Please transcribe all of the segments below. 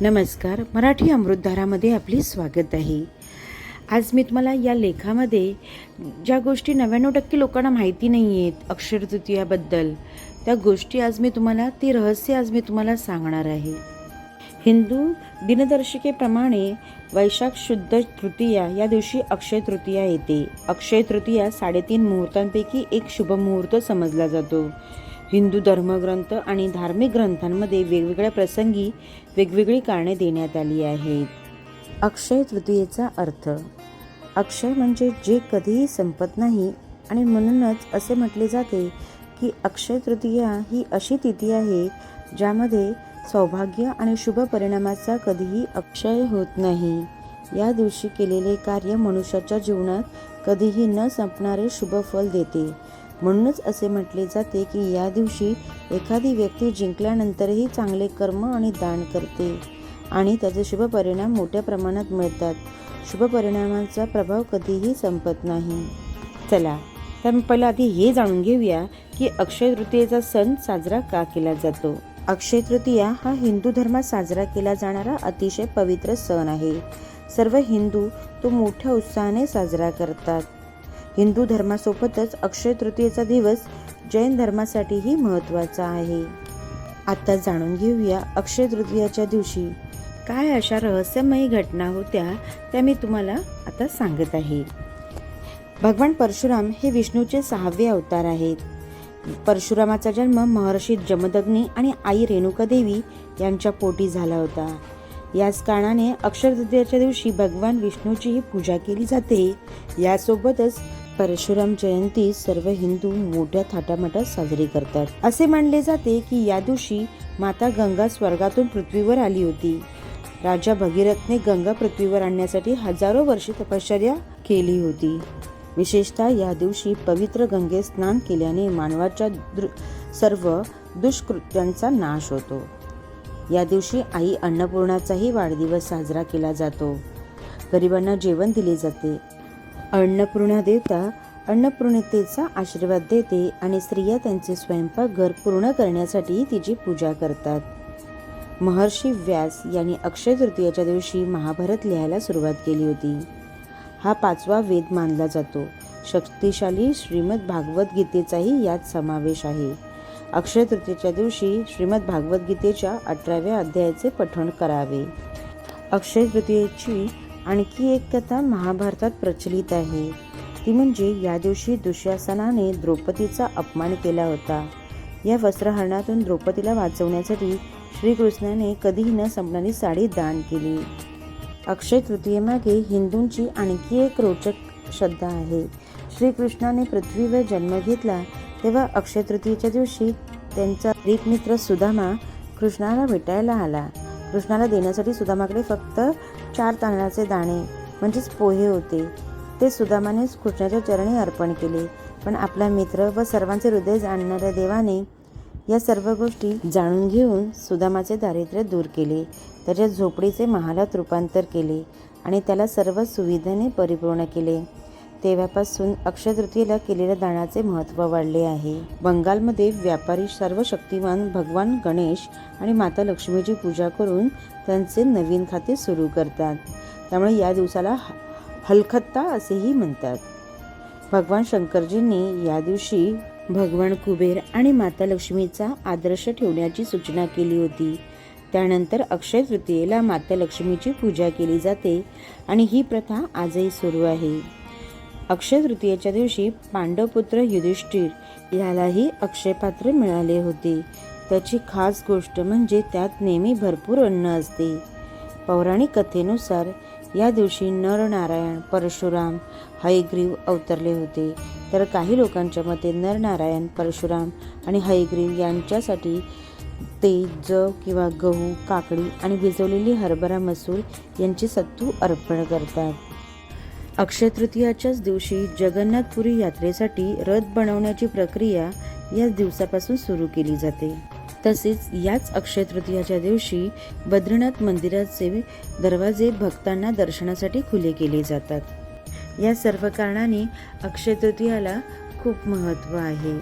नमस्कार. मराठी अमृतधारामध्ये आपले स्वागत आहे. आज मी तुम्हाला या लेखामध्ये ज्या गोष्टी नव्याण्णव टक्के लोकांना माहिती नाही आहेत अक्षरतृतीयाबद्दल त्या गोष्टी आज मी तुम्हाला ती रहस्य आज मी तुम्हाला सांगणार आहे. हिंदू दिनदर्शिकेप्रमाणे वैशाख शुद्ध तृतीया या दिवशी अक्षय तृतीया येते. अक्षय तृतीया साडेतीन मुहूर्तांपैकी एक शुभ मुहूर्त समजला जातो. हिंदू धर्मग्रंथ आणि धार्मिक ग्रंथांमध्ये वेगवेगळ्या प्रसंगी वेगवेगळी कारणे देण्यात आली आहेत. अक्षय तृतीयेचा अर्थ अक्षय म्हणजे जे कधीही संपत नाही आणि म्हणूनच असे म्हटले जाते की अक्षय तृतीया ही अशी तिथी आहे ज्यामध्ये सौभाग्य आणि शुभ परिणामाचा कधीही अक्षय होत नाही. या दिवशी केलेले कार्य मनुष्याच्या जीवनात कधीही न संपणारे शुभ फल देते. म्हणूनच असे म्हटले जाते की या दिवशी एखादी व्यक्ती जिंकल्यानंतरही चांगले कर्म आणि दान करते आणि त्याचे शुभ परिणाम मोठ्या प्रमाणात मिळतात. शुभ परिणामांचा प्रभाव कधीही संपत नाही. चला तर पहिलं आधी हे जाणून घेऊया की अक्षय तृतीयेचा सण साजरा का केला जातो. अक्षय तृतीया हा हिंदू धर्मात साजरा केला जाणारा अतिशय पवित्र सण आहे. सर्व हिंदू तो मोठ्या उत्साहाने साजरा करतात. हिंदू धर्मासोबतच अक्षय तृतीयेचा दिवस जैन धर्मासाठीही महत्त्वाचा आहे. आता जाणून घेऊया अक्षय तृतीयाच्या दिवशी. काय अशा रहस्यमयी घटना होत्या त्या मी तुम्हाला आता सांगत आहे. भगवान परशुराम हे विष्णूचे सहावे अवतार आहेत. परशुरामाचा जन्म महर्षी जमदग्नी आणि आई रेणुका देवी यांच्या पोटी झाला होता. याच कारणाने अक्षरतृतीयाच्या दिवशी भगवान विष्णूचीही पूजा केली जाते. यासोबतच परशुराम जयंती सर्व हिंदू मोठ्या थाटामाटात साजरी करतात. असे मानले जाते की या दिवशी माता गंगा स्वर्गातून पृथ्वीवर आली होती. राजा भगीरथने गंगा पृथ्वीवर आणण्यासाठी हजारो वर्षे तपश्चर्या केली होती. विशेषतः या दिवशी पवित्र गंगेत स्नान केल्याने मानवाच्या दृ सर्व दुष्कृत्यांचा नाश होतो. या दिवशी आई अन्नपूर्णाचाही वाढदिवस साजरा केला जातो. गरिबांना जेवण दिले जाते. अन्नपूर्णा देवता अन्नपूर्णतेचा आशीर्वाद देते आणि स्त्रिया त्यांचे स्वयंपाकघर पूर्ण करण्यासाठी तिची पूजा करतात. महर्षी व्यास यांनी अक्षय तृतीयाच्या दिवशी महाभारत लिहायला सुरुवात केली होती. हा पाचवा वेद मानला जातो. शक्तिशाली श्रीमद भागवत गीतेचाही यात समावेश आहे. अक्षय तृतीयेच्या दिवशी श्रीमद भागवत गीतेच्या अठराव्या अध्यायाचे पठण करावे. अक्षय तृतीयेची आणखी एक कथा महाभारतात प्रचलित आहे. ती म्हणजे या दिवशी दुःशासनाने द्रौपदीचा अपमान केला होता. या वस्त्रहरणातून द्रौपदीला वाचवण्यासाठी श्रीकृष्णाने कधीही न संपणारी साडी दान केली. अक्षय तृतीयेमागे हिंदूंची आणखी एक रोचक श्रद्धा आहे. श्रीकृष्णाने पृथ्वीवर जन्म घेतला तेव्हा अक्षय तृतीयेच्या दिवशी त्यांचा मित्र सुदामा कृष्णाला भेटायला आला. कृष्णाला देण्यासाठी सुदामाकडे फक्त चार तांदळाचे दाणे म्हणजेच पोहे होते. ते सुदामाने कृष्णाच्या चरणी अर्पण केले. पण आपला मित्र व सर्वांचे हृदय जाणणाऱ्या देवाने या सर्व गोष्टी जाणून घेऊन सुदामाचे दारिद्र्य दूर केले. त्याच्या झोपडीचे महालात रूपांतर केले आणि त्याला सर्व सुविधाने परिपूर्ण केले. तेव्हापासून अक्षय तृतीयेला केलेल्या दानाचे महत्त्व वाढले आहे. बंगालमध्ये व्यापारी सर्व शक्तिमान भगवान गणेश आणि माता लक्ष्मीची पूजा करून त्यांचे नवीन खाते सुरू करतात. त्यामुळे या दिवसाला ह- हलखत्ता असेही म्हणतात. भगवान शंकरजींनी या दिवशी भगवान कुबेर आणि माता लक्ष्मीचा आदर्श ठेवण्याची सूचना केली होती. त्यानंतर अक्षय तृतीयेला माता लक्ष्मीची पूजा केली जाते आणि ही प्रथा आजही सुरू आहे. अक्षय तृतीयेच्या दिवशी पांडवपुत्र युधिष्ठिर यालाही अक्षयपात्र मिळाले होते. त्याची खास गोष्ट म्हणजे त्यात नेहमी भरपूर अन्न असते. पौराणिक कथेनुसार या दिवशी नरनारायण परशुराम हयग्रीव अवतरले होते. तर काही लोकांच्या मते नरनारायण परशुराम आणि हयग्रीव यांच्यासाठी ते जव किंवा गहू काकडी आणि भिजवलेली हरभरा मसूर यांची सत्तू अर्पण करतात. अक्षय तृतीयाच्याच दिवशी जगन्नाथपुरी यात्रेसाठी रथ बनवण्याची प्रक्रिया याच दिवसापासून सुरू केली जाते. तसेच याच अक्षय तृतीयाच्या दिवशी बद्रीनाथ मंदिराचे दरवाजे भक्तांना दर्शनासाठी खुले केले जातात. या सर्व कारणाने अक्षय तृतीयाला खूप महत्त्व आहे.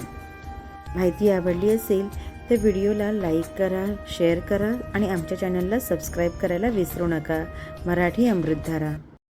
माहिती आवडली असेल तर व्हिडिओला लाईक करा शेअर करा आणि आमच्या चॅनलला सबस्क्राईब करायला विसरू नका. मराठी अमृतधारा.